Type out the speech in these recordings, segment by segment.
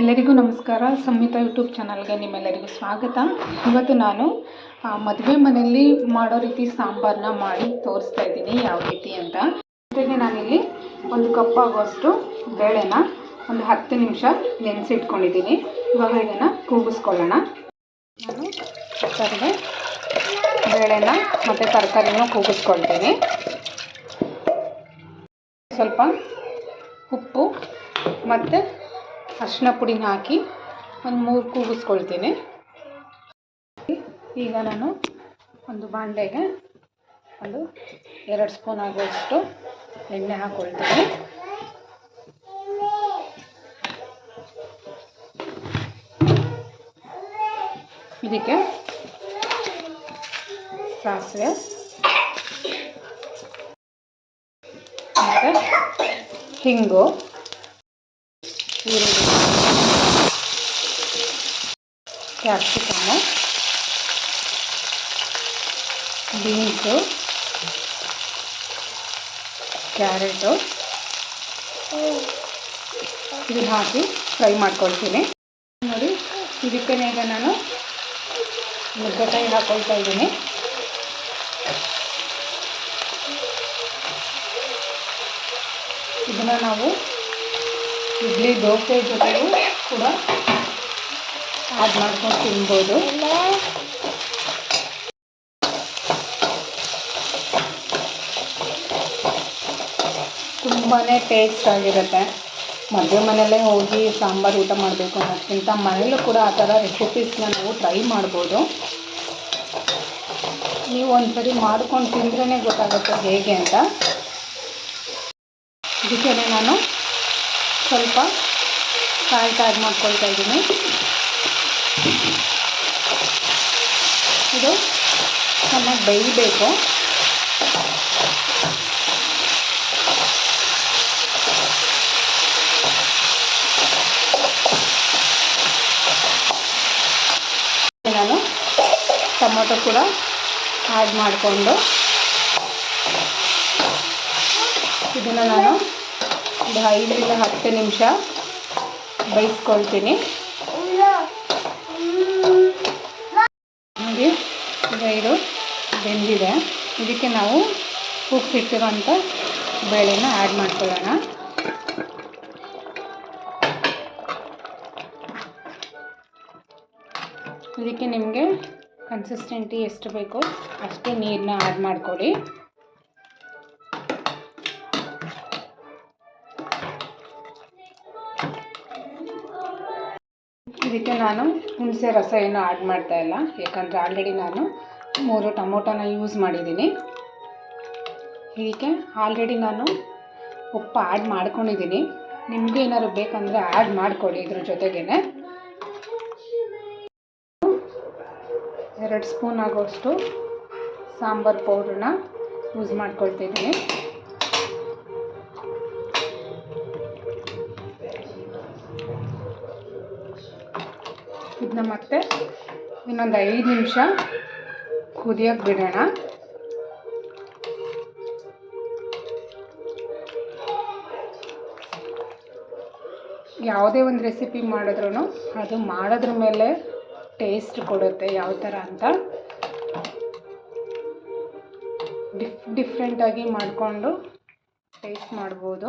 ಎಲ್ಲರಿಗೂ ನಮಸ್ಕಾರ. ಸಂಹಿತಾ ಯೂಟ್ಯೂಬ್ ಚಾನಲ್ಗೆ ನಿಮ್ಮೆಲ್ಲರಿಗೂ ಸ್ವಾಗತ. ಇವತ್ತು ನಾನು ಮದುವೆ ಮನೆಯಲ್ಲಿ ಮಾಡೋ ರೀತಿ ಸಾಂಬಾರನ್ನ ಮಾಡಿ ತೋರಿಸ್ತಾ ಇದ್ದೀನಿ, ಯಾವ ರೀತಿ ಅಂತ. ಜೊತೆಗೆ ನಾನಿಲ್ಲಿ ಒಂದು ಕಪ್ ಆಗುವಷ್ಟು ಬೇಳೆನ ಒಂದು ಹತ್ತು ನಿಮಿಷ ನೆನೆಸಿಟ್ಕೊಂಡಿದ್ದೀನಿ. ಇವಾಗ ಇದನ್ನು ಕೂಗಿಸ್ಕೊಳ್ಳೋಣ. ನಾನು ತರಲೆ ಬೇಳೆನ ಮತ್ತು ತರಕಾರಿನೂ ಕೂಗಿಸ್ಕೊಳ್ತೀನಿ. ಸ್ವಲ್ಪ ಉಪ್ಪು ಮತ್ತು ಅರಿಶಿನ ಪುಡಿನ ಹಾಕಿ ಒಂದು ಮೂರು ಕೂಗಿಸ್ಕೊಳ್ತೀನಿ. ಈಗ ನಾನು ಒಂದು ಬಾಂಡೆಗೆ ಒಂದು ಎರಡು ಸ್ಪೂನ್ ಆಗುವಷ್ಟು ಎಣ್ಣೆ ಹಾಕ್ಕೊಳ್ತೀನಿ ಇದಕ್ಕೆ ಸಾಸಿವೆ ಮತ್ತು ಹಿಂಗು ಈರುಳ್ಳಿ ಕ್ಯಾಪ್ಸಿಕಮ್ಮು ಬೀನ್ಸು, ಕ್ಯಾರೆಟು. ಇದನ್ನು ಹಾಕಿ ಫ್ರೈ ಮಾಡ್ಕೊಳ್ತೀನಿ. ನೋಡಿ, ಇದಕ್ಕೆ ಈಗ ನಾನು ನುಗ್ಗೆಕಾಯಿ ಹಾಕ್ಕೊಳ್ತಾ ಇದ್ದೀನಿ. ಇದನ್ನು ನಾವು ಇಡ್ಲಿ, ದೋಸೆ ಜೊತೆಗೂ ಕೂಡ ಆ್ಯಡ್ ಮಾಡ್ಕೊಂಡು ತಿನ್ಬೋದು. ತುಂಬಾ ಟೇಸ್ಟ್ ಆಗಿರುತ್ತೆ. ಮದುವೆ ಮನೆಯಲ್ಲೇ ಹೋಗಿ ಸಾಂಬಾರು ಊಟ ಮಾಡಬೇಕು ಅನ್ನೋದಕ್ಕಿಂತ ಮನೇಲೂ ಕೂಡ ಆ ಥರ ರೆಸಿಪೀಸ್ನ ನಾವು ಟ್ರೈ ಮಾಡ್ಬೋದು. ನೀವು ಒಂದ್ಸರಿ ಮಾಡ್ಕೊಂಡು ತಿಂದ್ರೇ ಗೊತ್ತಾಗುತ್ತೆ ಹೇಗೆ ಅಂತ. ಇದಕ್ಕೆ ನಾನು ಸ್ವಲ್ಪ ಸಾಲ್ಟ್ ಆ್ಯಡ್ ಮಾಡ್ಕೊಳ್ತಾ ಇದ್ದೀನಿ. ಇದು ಚೆನ್ನಾಗಿ ಬೇಯಬೇಕು. ನಾನು ಟೊಮೊಟೊ ಕೂಡ ಆ್ಯಡ್ ಮಾಡಿಕೊಂಡು ಇದನ್ನು ನಾನು ಒಂದು ಐದರಿಂದ ಹತ್ತು ನಿಮಿಷ ಬೇಯಿಸ್ಕೊಳ್ತೀನಿ. ನೋಡಿ ಇದು ಬೆಂದಿದೆ. ಇದಕ್ಕೆ ನಾವು ಉಪ್ಪಿಟ್ಟಿರುವಂಥ ಬೇಳೆನ ಆ್ಯಡ್ ಮಾಡ್ಕೊಳ್ಳೋಣ. ಇದಕ್ಕೆ ನಿಮಗೆ ಕನ್ಸಿಸ್ಟೆಂಟಿ ಎಷ್ಟು ಬೇಕೋ ಅಷ್ಟು ನೀರನ್ನ ಆ್ಯಡ್ ಮಾಡ್ಕೊಳ್ಳಿ. ಇದಕ್ಕೆ ನಾನು ಹುಣಸೆ ರಸ ಏನು ಆ್ಯಡ್ ಮಾಡ್ತಾ ಇಲ್ಲ. ಯಾಕಂದರೆ ಆಲ್ರೆಡಿ ನಾನು ಮೂರು ಟೊಮೊಟೊನ ಯೂಸ್ ಮಾಡಿದ್ದೀನಿ. ಇದಕ್ಕೆ ಆಲ್ರೆಡಿ ನಾನು ಉಪ್ಪು ಆ್ಯಡ್ ಮಾಡ್ಕೊಂಡಿದ್ದೀನಿ. ನಿಮಗೆ ಏನಾದ್ರು ಬೇಕಂದರೆ ಆ್ಯಡ್ ಮಾಡ್ಕೊಳ್ಳಿ ಇದ್ರ ಜೊತೆಗೇ ಎರಡು ಸ್ಪೂನ್ ಆಗೋಷ್ಟು ಸಾಂಬಾರು ಪೌಡ್ರನ್ನ ಯೂಸ್ ಮಾಡ್ಕೊಳ್ತಿದ್ದೀನಿ. ಇದನ್ನ ಮತ್ತೆ ಇನ್ನೊಂದು ಐದು ನಿಮಿಷ ಕುದಿಯೋಕ್ಕೆ ಬಿಡೋಣ. ಯಾವುದೇ ಒಂದು ರೆಸಿಪಿ ಮಾಡಿದ್ರೂ ಅದು ಮಾಡೋದ್ರ ಮೇಲೆ ಟೇಸ್ಟ್ ಕೊಡುತ್ತೆ ಯಾವ ಥರ ಅಂತ. ಡಿಫ್ ಡಿಫ್ರೆಂಟಾಗಿ ಮಾಡಿಕೊಂಡು ಟೇಸ್ಟ್ ಮಾಡ್ಬೋದು.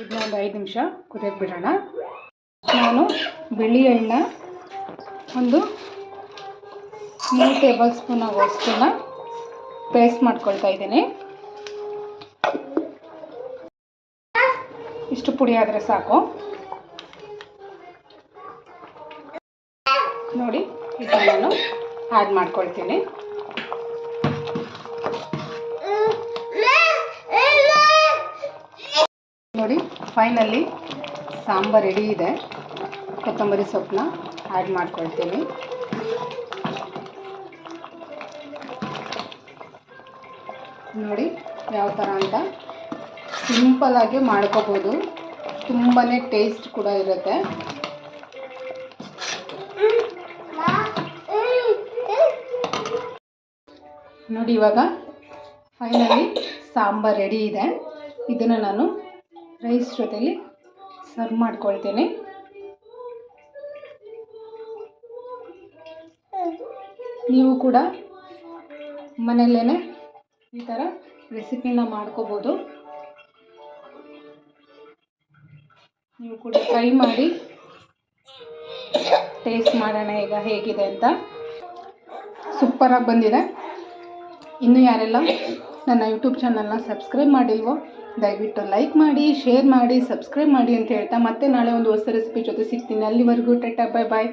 ಇದನ್ನ ಒಂದು ಐದು ನಿಮಿಷ ಕುದಿಯೋಕ್ಕೆ ಬಿಡೋಣ. ನಾನು ಬಿಳಿ ಎಣ್ಣೆ ಒಂದು ಮೂರು ಟೇಬಲ್ ಸ್ಪೂನ್ ಆಗೋಷ್ಟನ್ನ ಪೇಸ್ಟ್ ಮಾಡ್ಕೊಳ್ತಾ ಇದ್ದೀನಿ. ಇಷ್ಟು ಪುಡಿ ಆದರೆ ಸಾಕು. ನೋಡಿ, ಇದನ್ನು ನಾನು ಆ್ಯಡ್ ಮಾಡ್ಕೊಳ್ತೀನಿ. ನೋಡಿ ಫೈನಲಿ ಸಾಂಬಾರು ರೆಡಿ ಇದೆ. ಕೊತ್ತಂಬರಿ ಸೊಪ್ಪನ್ನ ಆ್ಯಡ್ ಮಾಡ್ಕೊಳ್ತೀನಿ. ನೋಡಿ ಯಾವ ಥರ ಅಂತ ಸಿಂಪಲಾಗಿ ಮಾಡ್ಕೋಬೋದು. ತುಂಬಾ ಟೇಸ್ಟ್ ಕೂಡ ಇರುತ್ತೆ. ನೋಡಿ ಇವಾಗ ಫೈನಲಿ ಸಾಂಬಾರು ರೆಡಿ ಇದೆ. ಇದನ್ನು ನಾನು ರೈಸ್ ಜೊತೆಲಿ ಸರ್ವ್ ಮಾಡ್ಕೊಳ್ತೀನಿ. ನೀವು ಕೂಡ ಮನೆಯಲ್ಲೇ ಈ ಥರ ರೆಸಿಪಿನ ಮಾಡ್ಕೋಬೋದು. ನೀವು ಕೂಡ ಟ್ರೈ ಮಾಡಿ. ಟೇಸ್ಟ್ ಮಾಡೋಣ ಈಗ ಹೇಗಿದೆ ಅಂತ. ಸೂಪರಾಗಿ ಬಂದಿದೆ. ಇನ್ನು ಯಾರೆಲ್ಲ ನನ್ನ ಯೂಟ್ಯೂಬ್ ಚಾನಲ್ನ ಸಬ್ಸ್ಕ್ರೈಬ್ ಮಾಡಿಲ್ವೋ ದಯವಿಟ್ಟು ಲೈಕ್ ಮಾಡಿ ಶೇರ್ ಮಾಡಿ ಸಬ್ಸ್ಕ್ರೈಬ್ ಮಾಡಿ ಅಂತ ಹೇಳ್ತಾ ಮತ್ತೆ ನಾಳೆ ಒಂದು ಹೊಸ ರೆಸಿಪಿ ಜೊತೆ ಸಿಗ್ತೀನಿ. ಅಲ್ಲಿವರೆಗೂ ಟಾಟಾ ಬಾಯ್ ಬಾಯ್